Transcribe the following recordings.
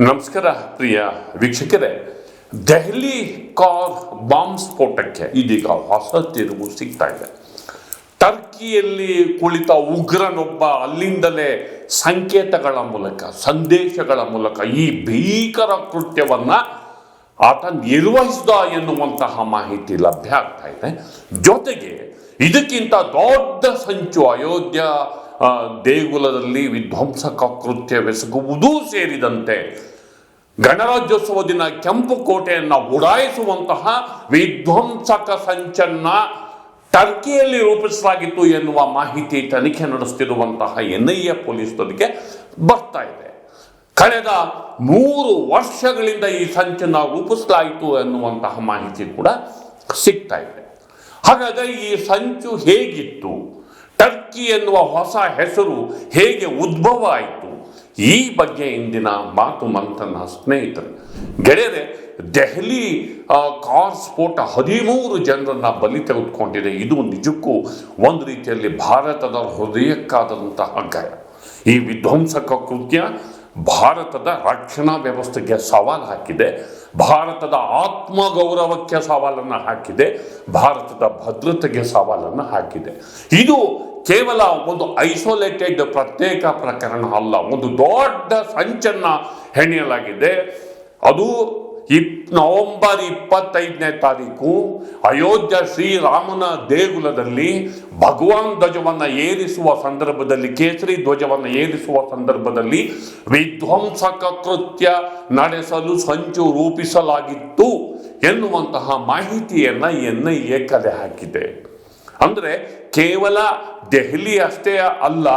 ನಮಸ್ಕಾರ ಪ್ರಿಯ ವೀಕ್ಷಕರೇ. Delhi car bomb ಸ್ಫೋಟಕ್ಕೆ ಇದೀಗ ಹೊಸ ತಿರುವು ಸಿಗ್ತಾ ಇದೆ. ಟರ್ಕಿಯಲ್ಲಿ ಕುಳಿತ ಉಗ್ರನೊಬ್ಬ ಅಲ್ಲಿಂದಲೇ ಸಂಕೇತಗಳ ಮೂಲಕ, ಸಂದೇಶಗಳ ಮೂಲಕ ಈ ಭೀಕರ ಕೃತ್ಯವನ್ನ ಆತ ನಿರ್ವಹಿಸಿದ ಎನ್ನುವಂತಹ ಮಾಹಿತಿ ಲಭ್ಯ ಆಗ್ತಾ ಇದೆ. ಜೊತೆಗೆ ಇದಕ್ಕಿಂತ ದೊಡ್ಡ ಸಂಚು ಅಯೋಧ್ಯ ದೇಗುಲದಲ್ಲಿ ವಿಧ್ವಂಸಕ ಕೃತ್ಯವೆಸಗುವುದೂ ಸೇರಿದಂತೆ ಗಣರಾಜ್ಯೋತ್ಸವ ದಿನ ಕೆಂಪು ಕೋಟೆಯನ್ನ ಉಡಾಯಿಸುವಂತಹ ವಿಧ್ವಂಸಕ ಸಂಚನ್ನ ಟರ್ಕಿಯಲ್ಲಿ ರೂಪಿಸಲಾಗಿತ್ತು ಎನ್ನುವ ಮಾಹಿತಿ ತನಿಖೆ ನಡೆಸುತ್ತಿರುವಂತಹ ಎನ್ ಐ ಎ ಪೊಲೀಸರಿಗೆ ಬರ್ತಾ ಇದೆ. ಕಳೆದ ಮೂರು ವರ್ಷಗಳಿಂದ ಈ ಸಂಚನ್ನ ರೂಪಿಸಲಾಯಿತು ಎನ್ನುವಂತಹ ಮಾಹಿತಿ ಕೂಡ ಸಿಗ್ತಾ ಇದೆ. ಹಾಗಾದರೆ ಈ ಸಂಚು ಹೇಗಿತ್ತು? ಟರ್ಕಿ ಎನ್ನುವ ಹೊಸ ಹೆಸರು ಹೇಗೆ ಉದ್ಭವ ಆಯಿತು? ಈ ಬಗ್ಗೆ ಇಂದಿನ ಮಾತು ಮಂಥನ ಸ್ನೇಹಿತರು. ಗೆಳೆಯರೆ, ದೆಹಲಿ ಕಾರ್ ಸ್ಫೋಟ ಹದಿಮೂರು ಜನರನ್ನ ಬಲಿ ತೆಗೆದುಕೊಂಡಿದೆ. ಇದು ನಿಜಕ್ಕೂ ಒಂದು ರೀತಿಯಲ್ಲಿ ಭಾರತದ ಹೃದಯಕ್ಕಾದಂತಹ ಗಾಯ. ಈ ವಿಧ್ವಂಸಕ ಕೃತ್ಯ ಭಾರತದ ರಕ್ಷಣಾ ವ್ಯವಸ್ಥೆಗೆ ಸವಾಲು ಹಾಕಿದೆ, ಭಾರತದ ಆತ್ಮಗೌರವಕ್ಕೆ ಸವಾಲನ್ನು ಹಾಕಿದೆ, ಭಾರತದ ಭದ್ರತೆಗೆ ಸವಾಲನ್ನು ಹಾಕಿದೆ. ಇದು ಕೇವಲ ಒಂದು ಐಸೋಲೇಟೆಡ್ ಪ್ರತ್ಯೇಕ ಪ್ರಕರಣ ಅಲ್ಲ, ಒಂದು ದೊಡ್ಡ ಸಂಚನ್ನ ಹೆಣೆಯಲಾಗಿದೆ. ಅದು ಇಪ್ ನವೆಂಬರ್ ಇಪ್ಪತ್ತೈದನೇ ತಾರೀಕು ಅಯೋಧ್ಯ ಶ್ರೀರಾಮನ ದೇಗುಲದಲ್ಲಿ ಭಗವಾನ್ ಧ್ವಜವನ್ನು ಏರಿಸುವ ಸಂದರ್ಭದಲ್ಲಿ, ಕೇಸರಿ ಧ್ವಜವನ್ನು ಏರಿಸುವ ಸಂದರ್ಭದಲ್ಲಿ ವಿಧ್ವಂಸಕ ಕೃತ್ಯ ನಡೆಸಲು ಸಂಚು ರೂಪಿಸಲಾಗಿತ್ತು ಎನ್ನುವಂತಹ ಮಾಹಿತಿಯನ್ನು ಎನ್ ಏಕದೆ ಹಾಕಿದೆ. ಅಂದರೆ ಕೇವಲ ದೆಹಲಿ ಅಷ್ಟೇ ಅಲ್ಲ,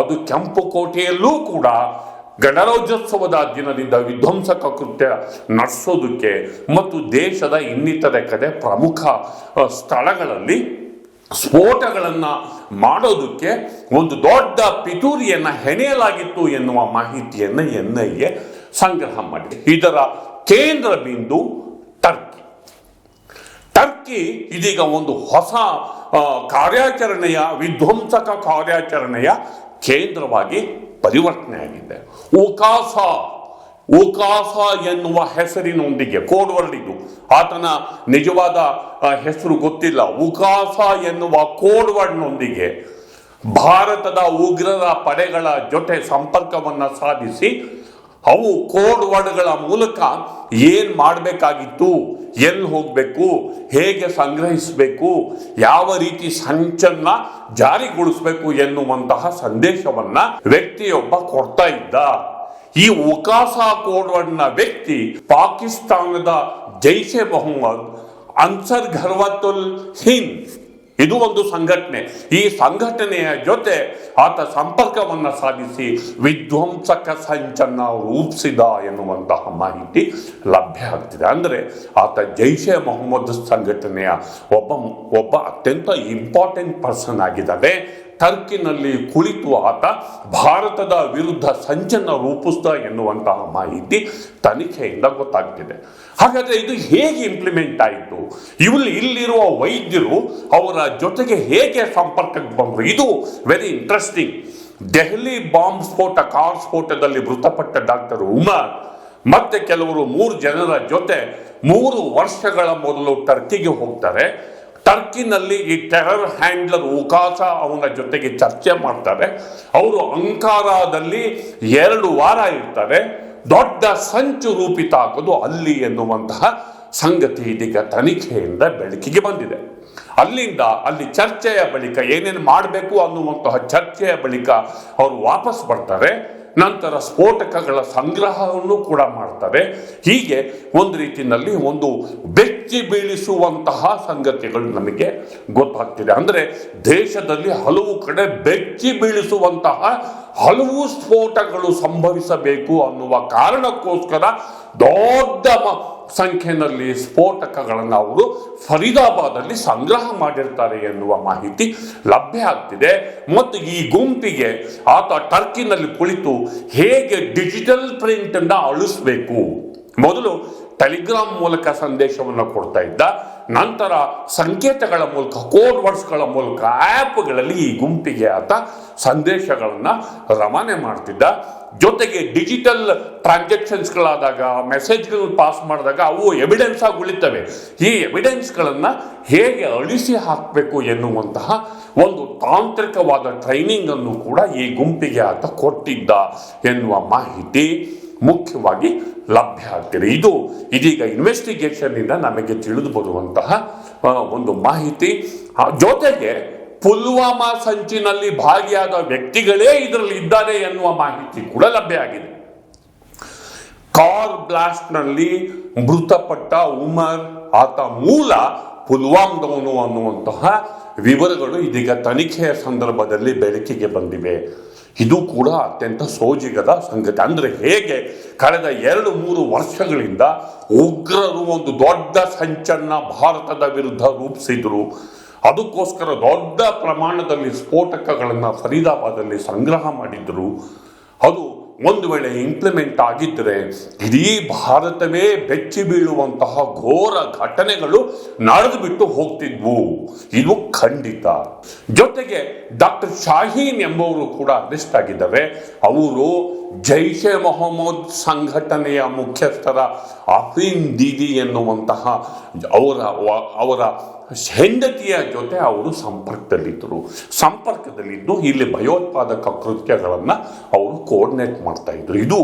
ಅದು ಕೆಂಪು ಕೋಟೆಯಲ್ಲೂ ಕೂಡ ಗಣರಾಜ್ಯೋತ್ಸವದ ದಿನದಿಂದ ವಿಧ್ವಂಸಕ ಕೃತ್ಯ ನಡೆಸೋದಕ್ಕೆ ಮತ್ತು ದೇಶದ ಇನ್ನಿತರೆ ಕಡೆ ಪ್ರಮುಖ ಸ್ಥಳಗಳಲ್ಲಿ ಸ್ಫೋಟಗಳನ್ನು ಮಾಡೋದಕ್ಕೆ ಒಂದು ದೊಡ್ಡ ಪಿತೂರಿಯನ್ನು ಹೆಣೆಯಲಾಗಿತ್ತು ಎನ್ನುವ ಮಾಹಿತಿಯನ್ನು ಎನ್ ಐ ಎ ಸಂಗ್ರಹ ಮಾಡಿದೆ. ಇದರ ಕೇಂದ್ರ ಬಿಂದು ಟರ್ಕಿ. ಟರ್ಕಿ ಇದೀಗ ಒಂದು ಹೊಸ ಕಾರ್ಯಾಚರಣೆಯ, ವಿಧ್ವಂಸಕ ಕಾರ್ಯಾಚರಣೆಯ ಕೇಂದ್ರವಾಗಿ ಪರಿವರ್ತನೆಯಾಗಿದೆ. ಉಕಾಸ ಉಕಾಸ ಎನ್ನುವ ಹೆಸರಿನೊಂದಿಗೆ ಕೋಡ್ ವರ್ಡ್ ಇದು. ಆತನ ನಿಜವಾದ ಹೆಸರು ಗೊತ್ತಿಲ್ಲ. ಉಕಾಸ ಎನ್ನುವ ಕೋಡ್ ವರ್ಡ್ನೊಂದಿಗೆ ಭಾರತದ ಉಗ್ರರ ಪಡೆಗಳ ಜೊತೆ ಸಂಪರ್ಕವನ್ನ ಸಾಧಿಸಿ ಅವು ಕೋಡ್ ವರ್ಡ್ಗಳ ಮೂಲಕ ಏನ್ ಮಾಡಬೇಕಾಗಿತ್ತು, ಎಲ್ಲಿ ಹೋಗಬೇಕು, ಹೇಗೆ ಸಂಗ್ರಹಿಸಬೇಕು, ಯಾವ ರೀತಿ ಸಂಚನ್ನ ಜಾರಿಗೊಳಿಸಬೇಕು ಎನ್ನುವಂತಹ ಸಂದೇಶವನ್ನ ವ್ಯಕ್ತಿಯೊಬ್ಬ ಕೊಡ್ತಾ ಇದ್ದ. ಈ ಉಕಾಸ ಕೋಡ್ ವರ್ಡ್ನ ವ್ಯಕ್ತಿ ಪಾಕಿಸ್ತಾನದ ಜೈಷೆ ಮೊಹಮ್ಮದ್, ಅನ್ಸರ್ ಘರ್ವತುಲ್ ಹಿಂದ್. ಇದು ಒಂದು ಸಂಘಟನೆ. ಈ ಸಂಘಟನೆಯ ಜೊತೆ ಆತ ಸಂಪರ್ಕವನ್ನ ಸಾಧಿಸಿ ವಿಧ್ವಂಸಕ ಸಂಚನ್ನ ರೂಪಿಸಿದ ಎನ್ನುವಂತಹ ಮಾಹಿತಿ ಲಭ್ಯ ಆಗ್ತಿದೆ. ಅಂದ್ರೆ ಆತ ಜೈಷೆ ಮೊಹಮ್ಮದ್ ಸಂಘಟನೆಯ ಒಬ್ಬ ಒಬ್ಬ ಅತ್ಯಂತ ಇಂಪಾರ್ಟೆಂಟ್ ಪರ್ಸನ್ ಆಗಿದ್ದಾನೆ. ಟರ್ಕಿನಲ್ಲಿ ಕುಳಿತು ಆತ ಭಾರತದ ವಿರುದ್ಧ ಸಂಚನ ರೂಪಿಸ್ದ ಎನ್ನುವಂತಹ ಮಾಹಿತಿ ತನಿಖೆಯಿಂದ ಗೊತ್ತಾಗ್ತಿದೆ. ಹಾಗಾದ್ರೆ ಇದು ಹೇಗೆ ಇಂಪ್ಲಿಮೆಂಟ್ ಆಯಿತು? ಇಲ್ಲಿ ಇಲ್ಲಿರುವ ವೈದ್ಯರು ಅವರ ಜೊತೆಗೆ ಹೇಗೆ ಸಂಪರ್ಕಕ್ಕೆ ಬಂದರು? ಇದು ವೆರಿ ಇಂಟ್ರೆಸ್ಟಿಂಗ್ ದೆಹಲಿ ಬಾಂಬ್ ಸ್ಫೋಟ ಕಾರ್ ಸ್ಫೋಟದಲ್ಲಿ ಮೃತಪಟ್ಟ ಡಾಕ್ಟರ್ ಉಮರ್ ಮತ್ತೆ ಕೆಲವರು ಮೂರು ಜನರ ಜೊತೆ ಮೂರು ವರ್ಷಗಳ ಮೊದಲು ಟರ್ಕಿಗೆ ಹೋಗ್ತಾರೆ. ಟರ್ಕಿನಲ್ಲಿ ಈ ಟೆರರ್ ಹ್ಯಾಂಡ್ಲರ್ ಉಕಾಸ ಅವನ ಜೊತೆಗೆ ಚರ್ಚೆ ಮಾಡ್ತಾರೆ. ಅವರು ಅಂಕಾರದಲ್ಲಿ ಎರಡು ವಾರ ಇರ್ತಾರೆ. ದೊಡ್ಡ ಸಂಚು ರೂಪಿತ ಹಾಕೋದು ಅಲ್ಲಿ ಎನ್ನುವಂತಹ ಸಂಗತಿ ಇದೀಗ ತನಿಖೆಯಿಂದ ಬೆಳಕಿಗೆ ಬಂದಿದೆ. ಅಲ್ಲಿಂದ ಅಲ್ಲಿ ಚರ್ಚೆಯ ಬಳಿಕ ಏನೇನು ಮಾಡಬೇಕು ಅನ್ನುವಂತಹ ಚರ್ಚೆಯ ಬಳಿಕ ಅವರು ವಾಪಸ್ ಬರ್ತಾರೆ. ನಂತರ ಸ್ಫೋಟಕಗಳ ಸಂಗ್ರಹವನ್ನು ಕೂಡ ಮಾಡ್ತಾರೆ ಹೀಗೆ ಒಂದು ರೀತಿಯಲ್ಲಿ ಒಂದು ಬೆಚ್ಚಿ ಬೀಳಿಸುವಂತಹ ಸಂಗತಿಗಳು ನಮಗೆ ಗೊತ್ತಾಗ್ತಿದೆ. ಅಂದರೆ ದೇಶದಲ್ಲಿ ಹಲವು ಕಡೆ ಬೆಚ್ಚಿ ಬೀಳಿಸುವಂತಹ ಹಲವು ಸ್ಫೋಟಗಳು ಸಂಭವಿಸಬೇಕು ಅನ್ನುವ ಕಾರಣಕ್ಕೋಸ್ಕರ ದೊಡ್ಡ ಸಂಖ್ಯೆಯಲ್ಲಿ ಸ್ಫೋಟಕಗಳನ್ನು ಅವರು ಫರೀದಾಬಾದಲ್ಲಿ ಸಂಗ್ರಹ ಮಾಡಿರ್ತಾರೆ ಎನ್ನುವ ಮಾಹಿತಿ ಲಭ್ಯ ಆಗ್ತಿದೆ. ಮತ್ತು ಈ ಗುಂಪಿಗೆ ಆತ ಟರ್ಕಿನಲ್ಲಿ ಕುಳಿತು ಹೇಗೆ ಡಿಜಿಟಲ್ ಪ್ರಿಂಟ್ ಅನ್ನ ಅಳಿಸ್ಬೇಕು? ಮೊದಲು ಟೆಲಿಗ್ರಾಮ್ ಮೂಲಕ ಸಂದೇಶವನ್ನು ಕೊಡ್ತಾ ಇದ್ದ. ನಂತರ ಸಂಕೇತಗಳ ಮೂಲಕ ಕೋಡ್ ವರ್ಡ್ಸ್ಗಳ ಮೂಲಕ ಆ್ಯಪ್ಗಳಲ್ಲಿ ಈ ಗುಂಪಿಗೆ ಆತ ಸಂದೇಶಗಳನ್ನು ರವಾನೆ ಮಾಡ್ತಿದ್ದ. ಜೊತೆಗೆ ಡಿಜಿಟಲ್ ಟ್ರಾನ್ಸಾಕ್ಷನ್ಸ್ಗಳಾದಾಗ ಮೆಸೇಜ್ಗಳು ಪಾಸ್ ಮಾಡಿದಾಗ ಅವು ಎವಿಡೆನ್ಸ್ ಆಗಿ ಉಳಿತವೆ. ಈ ಎವಿಡೆನ್ಸ್ಗಳನ್ನು ಹೇಗೆ ಅಳಿಸಿ ಹಾಕಬೇಕು ಎನ್ನುವಂತಹ ಒಂದು ತಾಂತ್ರಿಕವಾದ ಟ್ರೈನಿಂಗ್ ಅನ್ನು ಕೂಡ ಈ ಗುಂಪಿಗೆ ಆತ ಕೊಟ್ಟಿದ್ದ ಎನ್ನುವ ಮಾಹಿತಿ. ಮುಖ್ಯವಾಗಿ ಲಭ್ಯ ಆಗ್ತಿದೆ. ಇದು ಇದೀಗ ಇನ್ವೆಸ್ಟಿಗೇಷನ್ ಇಂದ ನಮಗೆ ತಿಳಿದು ಬರುವಂತಹ ಒಂದು ಮಾಹಿತಿ. ಜೊತೆಗೆ ಪುಲ್ವಾಮಾ ಸಂಚಿನಲ್ಲಿ ಭಾಗಿಯಾದ ವ್ಯಕ್ತಿಗಳೇ ಇದರಲ್ಲಿ ಇದ್ದಾರೆ ಎನ್ನುವ ಮಾಹಿತಿ ಕೂಡ ಲಭ್ಯ ಆಗಿದೆ. ಕಾರ್ ಬ್ಲಾಸ್ಟ್ನಲ್ಲಿ ಮೃತಪಟ್ಟ ಉಮರ್, ಆತ ಮೂಲ ಪುಲ್ವಾಮ್ದವನು ಅನ್ನುವಂತಹ ವಿವರಗಳು ಇದೀಗ ತನಿಖೆಯ ಸಂದರ್ಭದಲ್ಲಿ ಬೆಳಕಿಗೆ ಬಂದಿವೆ. ಇದು ಕೂಡ ಅತ್ಯಂತ ಸೋಜಿಗದ ಸಂಗತಿ. ಅಂದರೆ ಹೇಗೆ ಕಳೆದ ಎರಡು ಮೂರು ವರ್ಷಗಳಿಂದ ಉಗ್ರರು ಒಂದು ದೊಡ್ಡ ಸಂಚನ್ನ ಭಾರತದ ವಿರುದ್ಧ ರೂಪಿಸಿದರು. ಅದಕ್ಕೋಸ್ಕರ ದೊಡ್ಡ ಪ್ರಮಾಣದಲ್ಲಿ ಸ್ಫೋಟಕಗಳನ್ನು ಫರೀದಾಬಾದಲ್ಲಿ ಸಂಗ್ರಹ ಮಾಡಿದ್ರು. ಅದು ಒಂದು ವೇಳೆ ಇಂಪ್ಲಿಮೆಂಟ್ ಆಗಿದ್ದರೆ ಇಡೀ ಭಾರತವೇ ಬೆಚ್ಚಿ ಬೀಳುವಂತಹ ಘೋರ ಘಟನೆಗಳು ನಡೆದು ಬಿಟ್ಟು ಹೋಗ್ತಿದ್ವು. ಇದು ಖಂಡಿತ. ಜೊತೆಗೆ ಡಾಕ್ಟರ್ ಶಾಹೀನ್ ಎಂಬುವರು ಕೂಡ ಅರೆಸ್ಟ್ ಆಗಿದ್ದಾರೆ ಅವರು ಜೈಷೆ ಮೊಹಮ್ಮದ್ ಸಂಘಟನೆಯ ಮುಖ್ಯಸ್ಥರ ಅಫೀನ್ ದೀದಿ ಎನ್ನುವಂತಹ ಅವರ ಅವರ ಹೆಂಡತಿಯ ಜೊತೆ ಅವರು ಸಂಪರ್ಕದಲ್ಲಿದ್ದರು. ಸಂಪರ್ಕದಲ್ಲಿದ್ದು ಇಲ್ಲಿ ಭಯೋತ್ಪಾದಕ ಕೃತ್ಯಗಳನ್ನು ಅವರು ಕೋರ್ಡಿನೇಟ್ ಮಾಡ್ತಾ ಇದ್ರು. ಇದು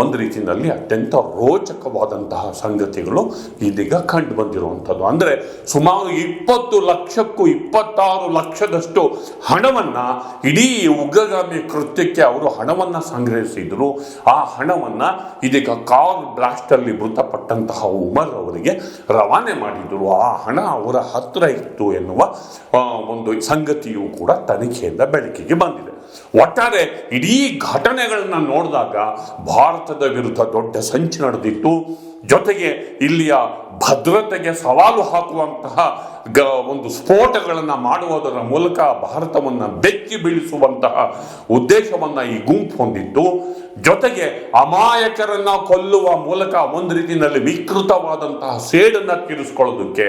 ಒಂದು ರೀತಿಯಲ್ಲಿ ಅತ್ಯಂತ ರೋಚಕವಾದಂತಹ ಸಂಗತಿಗಳು ಇದೀಗ ಕಂಡು ಬಂದಿರುವಂಥದ್ದು. ಅಂದರೆ ಸುಮಾರು ಇಪ್ಪತ್ತು ಲಕ್ಷಕ್ಕೂ ಇಪ್ಪತ್ತಾರು ಲಕ್ಷದಷ್ಟು ಹಣವನ್ನು ಇಡೀ ಉಗ್ರಗಾಮಿ ಕೃತ್ಯಕ್ಕೆ ಅವರು ಹಣವನ್ನು ಸಂಗ್ರಹಿಸಿದ್ರು. ಆ ಹಣವನ್ನು ಇದೀಗ ಕಾರ್ ಬ್ಲಾಸ್ಟಲ್ಲಿ ಮೃತಪಟ್ಟಂತಹ ಉಮರ್ ಅವರಿಗೆ ರವಾನೆ ಮಾಡಿದ್ರು. ಆ ಹಣ ಅವರ ಹತ್ರ ಇತ್ತು ಎನ್ನುವ ಒಂದು ಸಂಗತಿಯು ಕೂಡ ತನಿಖೆಯಿಂದ ಬೆಳಕಿಗೆ ಬಂದಿದೆ. ಒಟ್ಟಾರೆ ಇಡೀ ಘಟನೆಗಳನ್ನ ನೋಡಿದಾಗ ಭಾರತದ ವಿರುದ್ಧ ದೊಡ್ಡ ಸಂಚು ನಡೆದಿತ್ತು. ಜೊತೆಗೆ ಇಲ್ಲಿಯ ಭದ್ರತೆಗೆ ಸವಾಲು ಹಾಕುವಂತಹ ಗ ಒಂದು ಸ್ಫೋಟಗಳನ್ನು ಮಾಡುವುದರ ಮೂಲಕ ಭಾರತವನ್ನು ಬೆಚ್ಚಿ ಬೀಳಿಸುವಂತಹ ಉದ್ದೇಶವನ್ನು ಈ ಗುಂಪು ಹೊಂದಿತ್ತು ಜೊತೆಗೆ ಅಮಾಯಕರನ್ನ ಕೊಲ್ಲುವ ಮೂಲಕ ಒಂದು ರೀತಿಯಲ್ಲಿ ವಿಕೃತವಾದಂತಹ ಸೇಡನ್ನ ತೀರಿಸ್ಕೊಳ್ಳೋದಕ್ಕೆ,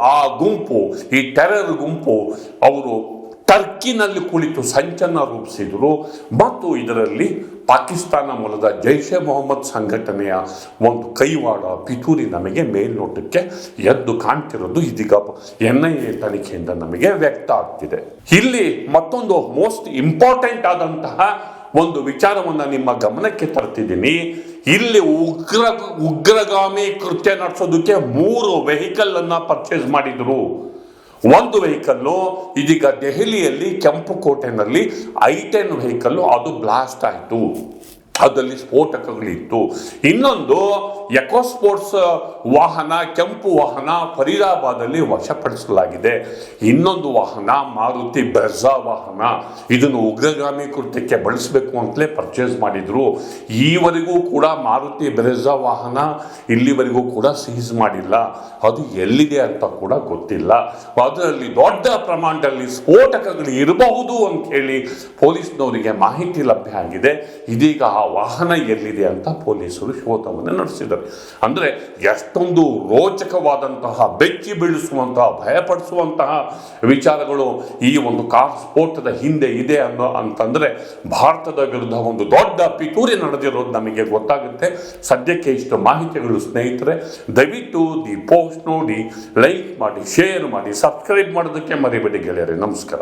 ಆ ಗುಂಪು, ಈ ಟೆರರ್ ಗುಂಪು, ಅವರು ಟರ್ಕಿನಲ್ಲಿ ಕುಳಿತು ಸಂಚನ ರೂಪಿಸಿದರು. ಮತ್ತು ಇದರಲ್ಲಿ ಪಾಕಿಸ್ತಾನ ಮೂಲದ ಜೈಷೆ ಮೊಹಮ್ಮದ್ ಸಂಘಟನೆಯ ಒಂದು ಕೈವಾಡ ಪಿತೂರಿ ನಮಗೆ ಮೇಲ್ನೋಟಕ್ಕೆ ಎದ್ದು ಕಾಣ್ತಿರೋದು ಇದೀಗ ಎನ್ ಐ ಎ ತನಿಖೆಯಿಂದ ನಮಗೆ ವ್ಯಕ್ತ ಆಗ್ತಿದೆ. ಇಲ್ಲಿ ಮತ್ತೊಂದು ಮೋಸ್ಟ್ ಇಂಪಾರ್ಟೆಂಟ್ ಆದಂತಹ ಒಂದು ವಿಚಾರವನ್ನು ನಿಮ್ಮ ಗಮನಕ್ಕೆ ತರ್ತಿದ್ದೀನಿ. ಇಲ್ಲಿ ಉಗ್ರ, ಉಗ್ರಗಾಮಿ ಕೃತ್ಯ ನಡೆಸೋದಕ್ಕೆ ಮೂರು ವೆಹಿಕಲ್ ಅನ್ನ ಪರ್ಚೇಸ್ ಮಾಡಿದ್ರು. ಒಂದು ವೆಹಿಕಲ್ಲು ಇದೀಗ ದೆಹಲಿಯಲ್ಲಿ ಕೆಂಪುಕೋಟೆನಲ್ಲಿ ಐ ಟೆನ್ ವೆಹಿಕಲ್ಲು ಅದು ಬ್ಲಾಸ್ಟ್ ಆಯಿತು. ಅದರಲ್ಲಿ ಸ್ಫೋಟಕಗಳಿತ್ತು. ಇನ್ನೊಂದು ಎಕೋ ಸ್ಪೋರ್ಟ್ಸ್ ವಾಹನ, ಕೆಂಪು ವಾಹನ, ಫರೀದಾಬಾದಲ್ಲಿ ವಶಪಡಿಸಲಾಗಿದೆ. ಇನ್ನೊಂದು ವಾಹನ, ಮಾರುತಿ ಬ್ರೆಜಾ ವಾಹನ. ಇದನ್ನು ಉಗ್ರಗಾಮಿ ಕೃತ್ಯಕ್ಕೆ ಬಳಸಬೇಕು ಅಂತಲೇ ಪರ್ಚೇಸ್ ಮಾಡಿದ್ರು. ಈವರೆಗೂ ಕೂಡ ಮಾರುತಿ ಬ್ರೆಜಾ ವಾಹನ ಇಲ್ಲಿವರೆಗೂ ಕೂಡ ಸೀಸ್ ಮಾಡಿಲ್ಲ. ಅದು ಎಲ್ಲಿದೆ ಅಂತ ಕೂಡ ಗೊತ್ತಿಲ್ಲ. ಅದರಲ್ಲಿ ದೊಡ್ಡ ಪ್ರಮಾಣದಲ್ಲಿ ಸ್ಫೋಟಕಗಳು ಇರಬಹುದು ಅಂತ ಹೇಳಿ ಪೊಲೀಸ್ನವರಿಗೆ ಮಾಹಿತಿ ಲಭ್ಯ ಆಗಿದೆ. ಇದೀಗ ಆ ವಾಹನ ಎಲ್ಲಿದೆ ಅಂತ ಪೊಲೀಸರು ಶೋಧವನ್ನು ನಡೆಸಿದ್ದಾರೆ ಅಂದರೆ ಎಷ್ಟೊಂದು ರೋಚಕವಾದಂತಹ, ಬೆಚ್ಚಿ ಬೀಳಿಸುವಂತಹ, ಭಯಪಡಿಸುವಂತಹ ವಿಚಾರಗಳು ಈ ಒಂದು ಕಾರ್ ಸ್ಫೋಟದ ಹಿಂದೆ ಇದೆ ಅನ್ನೋ ಅಂತಂದರೆ ಭಾರತದ ವಿರುದ್ಧ ಒಂದು ದೊಡ್ಡ ಪಿತೂರಿ ನಡೆದಿರೋದು ನಮಗೆ ಗೊತ್ತಾಗುತ್ತೆ. ಸದ್ಯಕ್ಕೆ ಇಷ್ಟು ಮಾಹಿತಿಗಳು ಸ್ನೇಹಿತರೆ, ದಯವಿಟ್ಟು ದಿ ಪೋಸ್ಟ್ ನೋಡಿ, ಲೈಕ್ ಮಾಡಿ, ಶೇರ್ ಮಾಡಿ, ಸಬ್ಸ್ಕ್ರೈಬ್ ಮಾಡೋದಕ್ಕೆ ಮರಿಬೇಡಿ ಗೆಳೆಯರೆ. ನಮಸ್ಕಾರ.